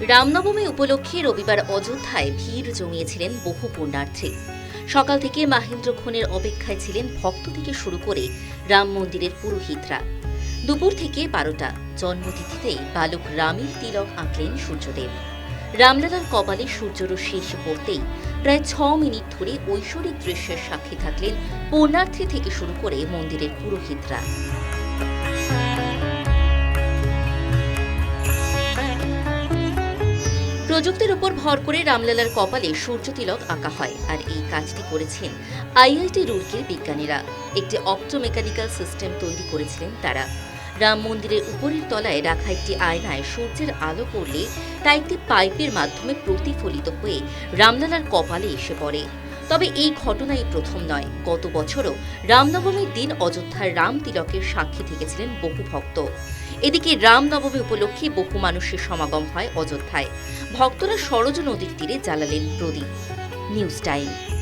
রামনবমী উপলক্ষে রবিবার অযোধ্যায় ভিড় জমিয়েছিলেন বহু পুণ্যার্থী। সকাল থেকে মাহেন্দ্র মাহেন্দ্রক্ষণের অপেক্ষায় ছিলেন ভক্ত থেকে শুরু করে রাম মন্দিরের পুরোহিতরা। দুপুর থেকে বারোটা, জন্মতিথিতেই বালক রামের তিলক আঁকলেন সূর্যদেব। রামলালার কপালে সূর্যরশ্মি এসে পড়তেই প্রায় ছ মিনিট ধরে ঐশ্বরিক দৃশ্যের সাক্ষী থাকলেন পুণ্যার্থী থেকে শুরু করে মন্দিরের পুরোহিতরা। প্রযুক্তির উপর ভর করে রামলালার কপালে সূর্য তিলক আঁকা হয়, আর এই কাজটি করেছেন আইআইটি রুরকির বিজ্ঞানীরা। একটি অপটোমেকানিক্যাল সিস্টেম তৈরি করেছিলেন তারা। রাম মন্দিরের উপরের তলায় রাখা একটি আয়নায় সূর্যের আলো পড়লে তা একটি পাইপের মাধ্যমে প্রতিফলিত হয়ে রামলালার কপালে এসে পড়ে। তবে এই ঘটনাই প্রথম নয়। গত বছরও রামনবমীর দিন অযোধ্যার রাম তিলকের সাক্ষী থেকেছিলেন বহু ভক্ত। এদিকে রামনবমী উপলক্ষে বহু মানুষের সমাগম হয় অযোধ্যায়। ভক্তরা সরজ নদীর তীরে জ্বালালেন প্রদীপ। News time.